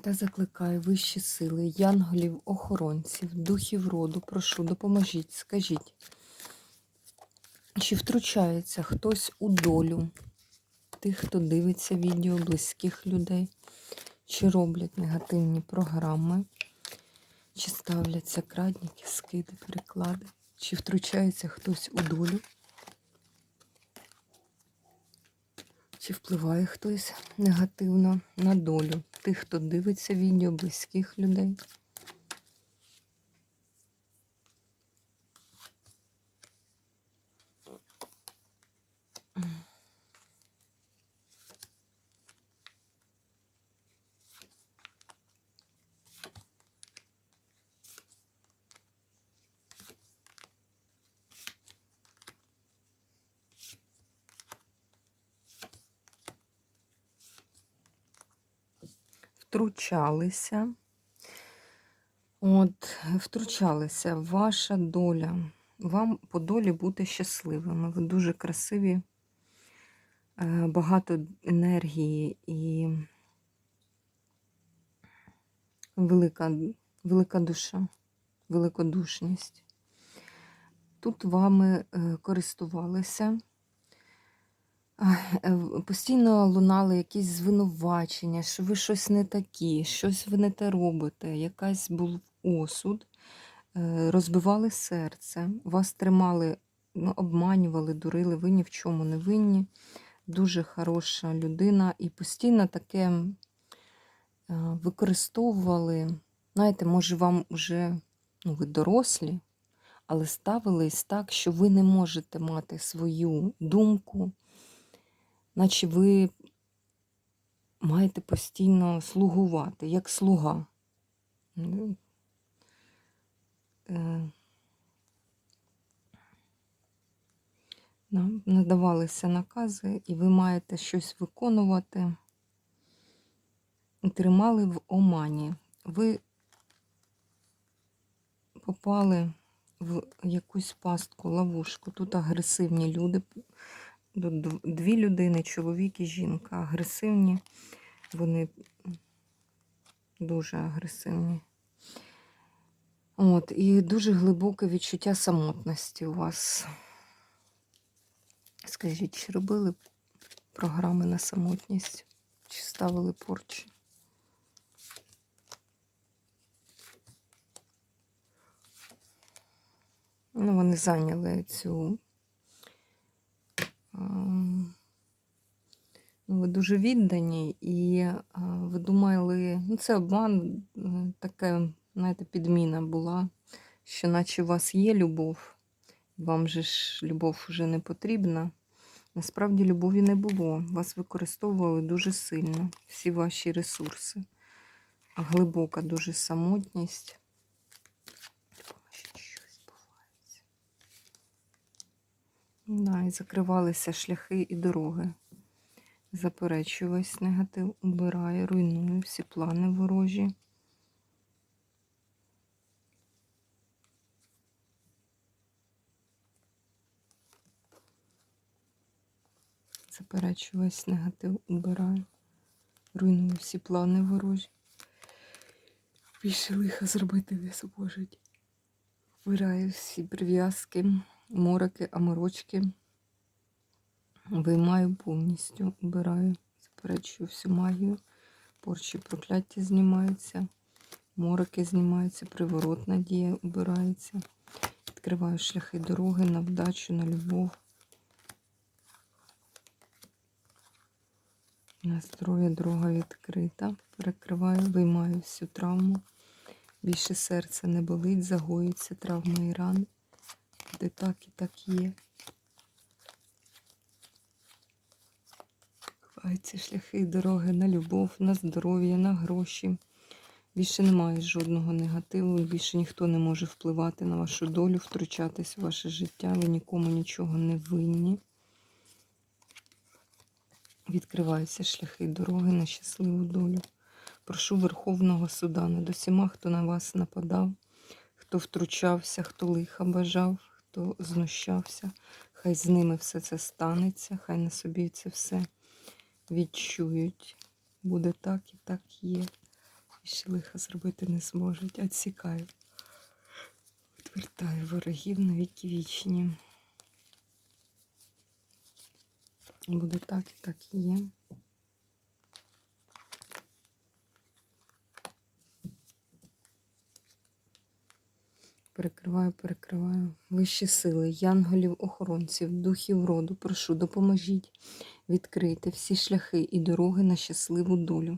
Та закликаю вищі сили, янголів, охоронців, духів роду, прошу, допоможіть, скажіть, чи втручається хтось у долю тих, хто дивиться відео близьких людей, чи роблять негативні програми, чи ставляться крадники, скиди, переклади, чи втручається хтось у долю, чи впливає хтось негативно на долю тих, хто дивиться відео близьких людей. Втручалися. От, втручалися. Ваша доля. Вам по долі бути щасливими. Ви дуже красиві, е, багато енергії і велика, велика душа, великодушність. Тут вами е, користувалися. Е, постійно лунали якісь звинувачення, що ви щось не такі, щось ви не те робите, якась був осуд, е, розбивали серце, вас тримали, ну, обманювали, дурили, ви ні в чому не винні. Дуже хороша людина і постійно таке е, використовували. Знаєте, може, вам вже ну, ви дорослі, але ставились так, що ви не можете мати свою думку наче ви маєте постійно слугувати, як слуга. Ну, е, Нам надавалися накази, і ви маєте щось виконувати. Тримали в омані. Ви попали в якусь пастку, ловушку. Тут агресивні люди Дві людини, чоловік і жінка. Агресивні, вони дуже агресивні. От, І дуже глибоке відчуття самотності у вас. Скажіть, чи робили програми на самотність? Чи ставили порчі? Ну, вони зайняли цю ви дуже віддані, і ви думали, ну це обман, таке, знаєте, підміна була, що наче у вас є любов, вам же ж любов вже не потрібна. Насправді любові не було. Вас використовували дуже сильно, всі ваші ресурси. Глибока дуже самотність. Да, і закривалися шляхи і дороги. Заперечую весь негатив, убираю, руйную всі плани ворожі. Заперечую весь негатив, убираю, руйную всі плани ворожі. Більше лиха зробити не зможуть. Вбираю всі прив'язки мороки, аморочки виймаю повністю, убираю, заперечую всю магію, порчі прокляття знімаються, мороки знімаються, приворотна дія убирається. Відкриваю шляхи дороги на вдачу, на любов. На здоров'я дорога відкрита. Перекриваю, виймаю всю травму. Більше серце не болить, загоюються травми і рани де так і так є. Ховаються шляхи і дороги на любов, на здоров'я, на гроші, Більше немає жодного негативу, більше ніхто не може впливати на вашу долю, втручатись в ваше життя, ви нікому нічого не винні. Відкриваються шляхи й дороги на щасливу долю. Прошу Верховного суда над усіма, хто на вас нападав, хто втручався, хто лиха бажав, хто знущався. Хай з ними все це станеться, хай на собі це все відчують. Буде так і так є. І ще лиха зробити не зможуть. Отсікаю. Відвертаю ворогів на віки вічні. Буде так і так є. Перекриваю, перекриваю. Вищі сили, янголів, охоронців, духів роду, прошу, допоможіть відкрити всі шляхи і дороги на щасливу долю.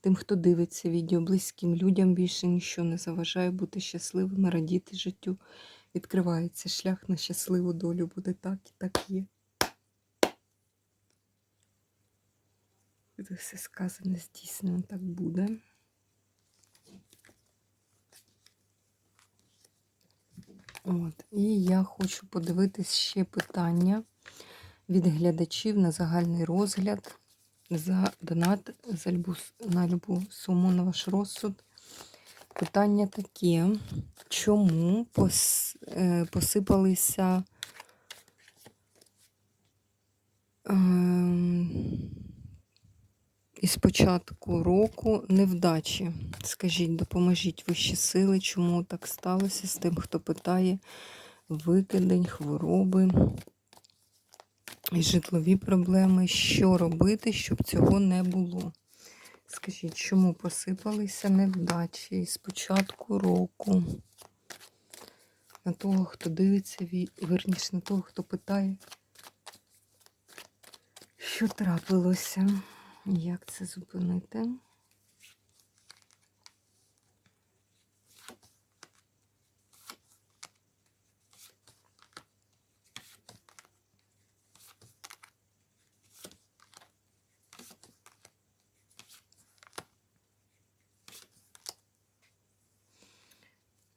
Тим, хто дивиться відео, близьким людям більше нічого не заважає бути щасливими, радіти життю. Відкривається шлях на щасливу долю. Буде так і так є. Буде все сказане, здійснено, так буде. От. І я хочу подивитись ще питання від глядачів на загальний розгляд за донат за любу, на любу суму на ваш розсуд. Питання таке, чому е, посипалися е, із початку року невдачі? Скажіть, допоможіть вищі сили, чому так сталося з тим, хто питає викидень, хвороби і житлові проблеми. Що робити, щоб цього не було? Скажіть, чому посипалися невдачі з початку року? На того, хто дивиться, верніше на того, хто питає, що трапилося, як це зупинити?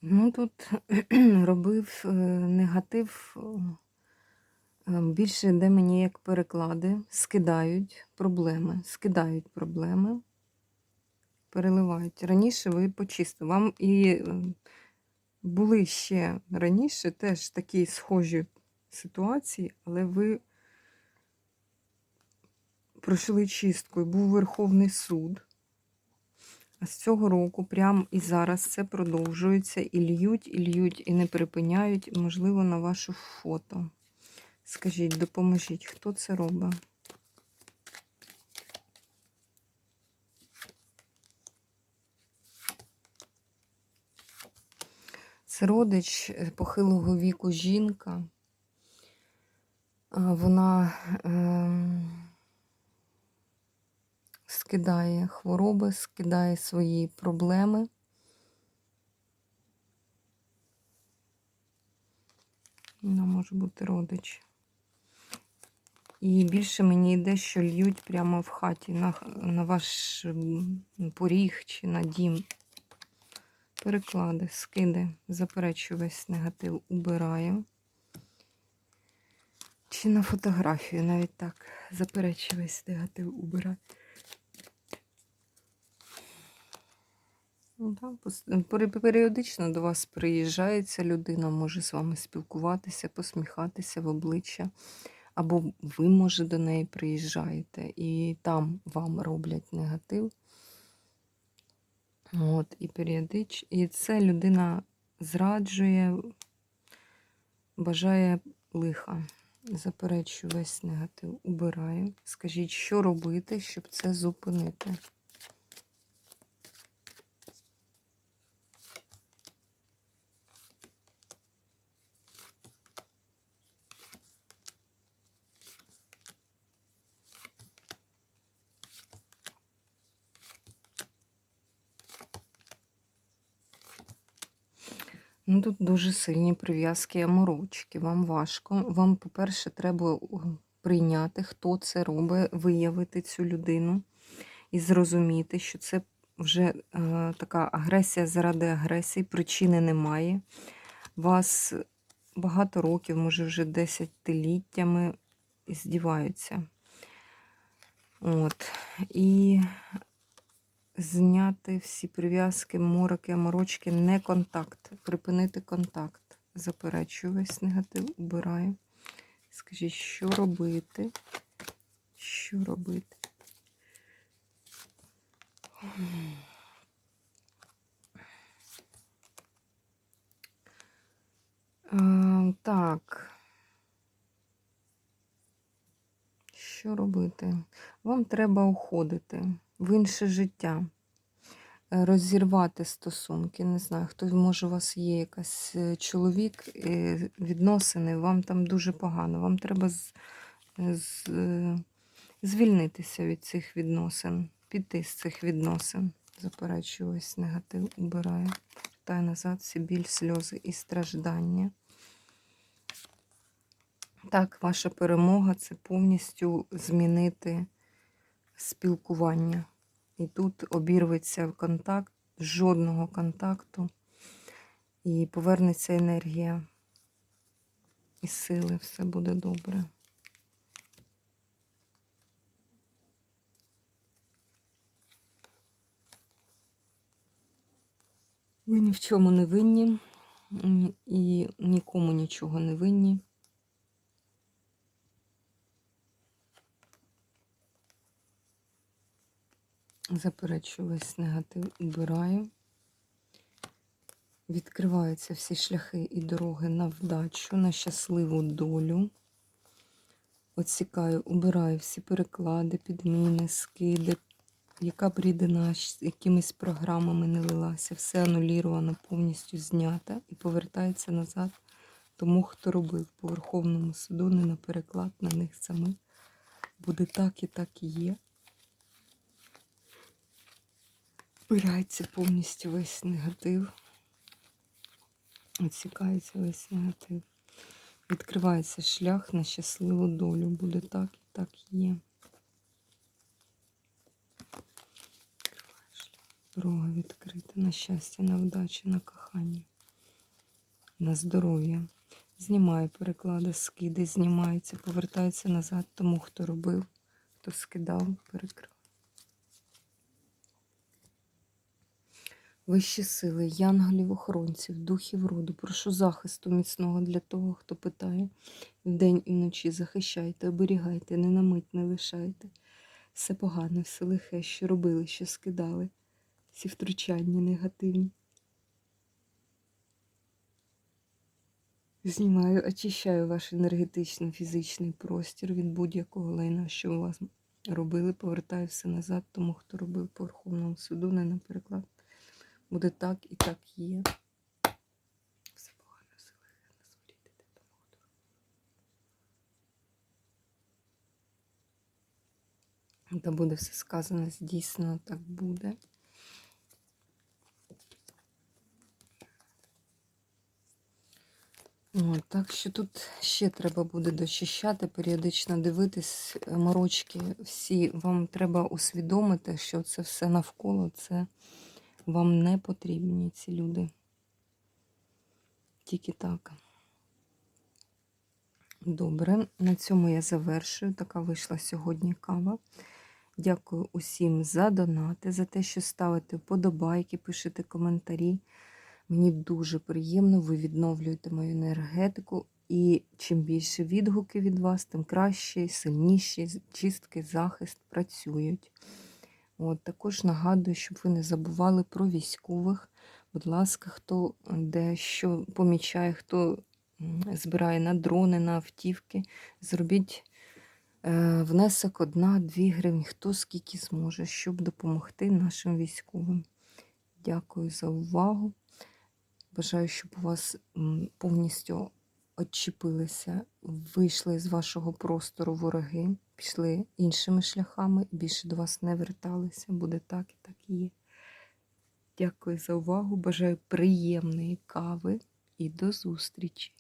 Ну, тут робив е, негатив, більше йде мені як переклади, скидають проблеми, скидають проблеми, переливають. Раніше ви почистили. Вам і е, були ще раніше теж такі схожі ситуації, але ви пройшли чистку, і був Верховний суд. А з цього року, прямо і зараз це продовжується, і льють, і льють, і не припиняють, можливо, на ваше фото. Скажіть, допоможіть, хто це робить? Це родич е, похилого віку жінка. Вона ем, скидає хвороби, скидає свої проблеми. Вона може бути родич. І більше мені йде, що льють прямо в хаті на, на ваш поріг чи на дім. Переклади, скиди, заперечую весь негатив, убираю. Чи на фотографію навіть так. Заперечую весь негатив, убираю. Ну, Періодично до вас приїжджається людина, може з вами спілкуватися, посміхатися в обличчя. Або ви, може, до неї приїжджаєте, і там вам роблять негатив. От, і періодич, і це людина зраджує, бажає лиха. Заперечую весь негатив, убираю. Скажіть, що робити, щоб це зупинити? Ну, тут дуже сильні прив'язки аморочки. Вам важко. Вам, по-перше, треба прийняти, хто це робить, виявити цю людину і зрозуміти, що це вже е, така агресія заради агресії, причини немає. Вас багато років, може вже десятиліттями здіваються. От. І зняти всі прив'язки, мороки, морочки, не контакт. Припинити контакт. Заперечую весь негатив, убираю. Скажіть, що робити? Що робити? Е, Так. Що робити? Вам треба уходити в інше життя, е, розірвати стосунки. Не знаю, хто може у вас є якась е, чоловік, е, відносини, вам там дуже погано. Вам треба з, з, звільнитися від цих відносин, піти з цих відносин. Заперечую негатив, убираю. Вертаю назад всі біль, сльози і страждання. Так, ваша перемога це повністю змінити спілкування. І тут обірветься контакт, жодного контакту, і повернеться енергія і сили, все буде добре. Ви ні в чому не винні і нікому нічого не винні. Заперечую весь негатив, убираю. Відкриваються всі шляхи і дороги на вдачу, на щасливу долю. Оцікаю, убираю всі переклади, підміни, скиди, яка б рідина з якимись програмами не лилася, все ануліровано, повністю знята і повертається назад тому, хто робив по Верховному суду, не на переклад на них самих. Буде так і так і є. Вбирається повністю весь негатив. Відсікається весь негатив. Відкривається шлях на щасливу долю. Буде так і так є. Дорога відкрита на щастя, на вдачу, на кохання, на здоров'я. Знімаю переклади, скиди, знімаються, повертаються назад тому, хто робив, хто скидав, перекрив. Вищі сили, янголів, охоронців, духів роду, прошу захисту міцного для того, хто питає. Вдень і вночі захищайте, оберігайте, не на мить не лишайте. Все погане, все лихе, що робили, що скидали, всі втручання негативні. Знімаю, очищаю ваш енергетичний, фізичний простір від будь-якого лайна, що у вас робили. Повертаю все назад, тому хто робив по Верховному суду, не на переклад. Буде так і так є. Все погано, лихе, не зворіти робив. Та буде все сказано, здійснено, так буде. О, так що тут ще треба буде дочищати, періодично дивитись е, морочки. Всі вам треба усвідомити, що це все навколо, це вам не потрібні ці люди. Тільки так. Добре, на цьому я завершую. Така вийшла сьогодні кава. Дякую усім за донати, за те, що ставите вподобайки, пишете коментарі. Мені дуже приємно, ви відновлюєте мою енергетику. І чим більше відгуки від вас, тим краще, сильніші чистки, захист працюють. От, Також нагадую, щоб ви не забували про військових. Будь ласка, хто де що помічає, хто збирає на дрони, на автівки, зробіть е, внесок 1-2 гривні, хто скільки зможе, щоб допомогти нашим військовим. Дякую за увагу. Бажаю, щоб у вас повністю відчепилися, вийшли з вашого простору вороги, пішли іншими шляхами і більше до вас не верталися. Буде так і так і є. Дякую за увагу. Бажаю приємної кави і до зустрічі!